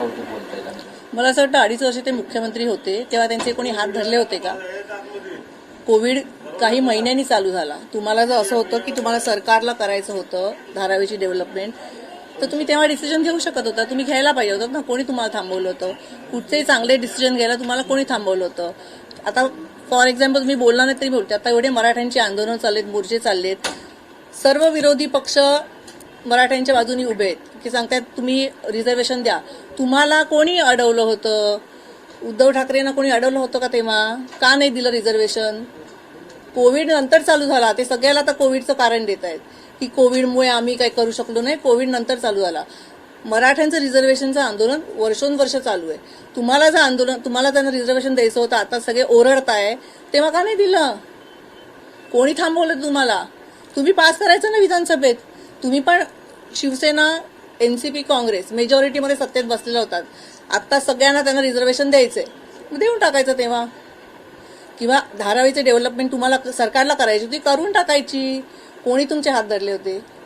मला असं वाटतं अडीच वर्ष ते मुख्यमंत्री होते तेव्हा त्यांचे कोणी हात धरले होते का? कोविड काही महिन्यांनी चालू झाला. तुम्हाला जर असं होतं की तुम्हाला सरकारला करायचं होतं धारावीची डेव्हलपमेंट तर तुम्ही तेव्हा डिसिजन घेऊ शकत होता. तुम्ही घ्यायला पाहिजे होतं. ना कोणी तुम्हाला थांबवलं होतं? कुठचेही चांगले डिसिजन घ्यायला तुम्हाला कोणी थांबवलं होतं? आता फॉर एक्झाम्पल तुम्ही बोलला नाही तरी बोलते. आता एवढे मराठ्यांची आंदोलन चाललेत मोर्चे चाललेत. सर्व विरोधी पक्ष मराठ्यांच्या बाजूनी उभे आहेत की सांगतायत तुम्ही रिझर्वेशन द्या. तुम्हाला कोणी अडवलं होतं? उद्धव ठाकरेंना कोणी अडवलं होतं का तेव्हा? का नाही दिलं रिझर्वेशन कोविड नंतर चालू झाला. ते सगळ्याला आता कोविडचं कारण देत आहेत. की कोविडमुळे आम्ही काही करू शकलो नाही. कोविड नंतर चालू झाला. मराठ्यांचं रिझर्वेशनचं आंदोलन वर्षोनवर्ष चालू आहे. तुम्हाला जर आंदोलन तुम्हाला त्यांना रिझर्वेशन द्यायचं होतं आता सगळे ओरडताय तेव्हा का नाही दिलं? कोणी थांबवलं तुम्हाला? तुम्ही पास करायचं ना विधानसभेत? तुम्ही पण Shivsena N C P Congress मेजॉरिटीमध्ये सत्तेत बसलेल्या होतात. आत्ता सगळ्यांना त्यांना रिझर्वेशन द्यायचंय. मग देऊन टाकायचं तेव्हा. किंवा धारावीचे डेव्हलपमेंट तुम्हाला सरकारला करायची होती करून टाकायची. कोणी तुमचे हात धरले होते?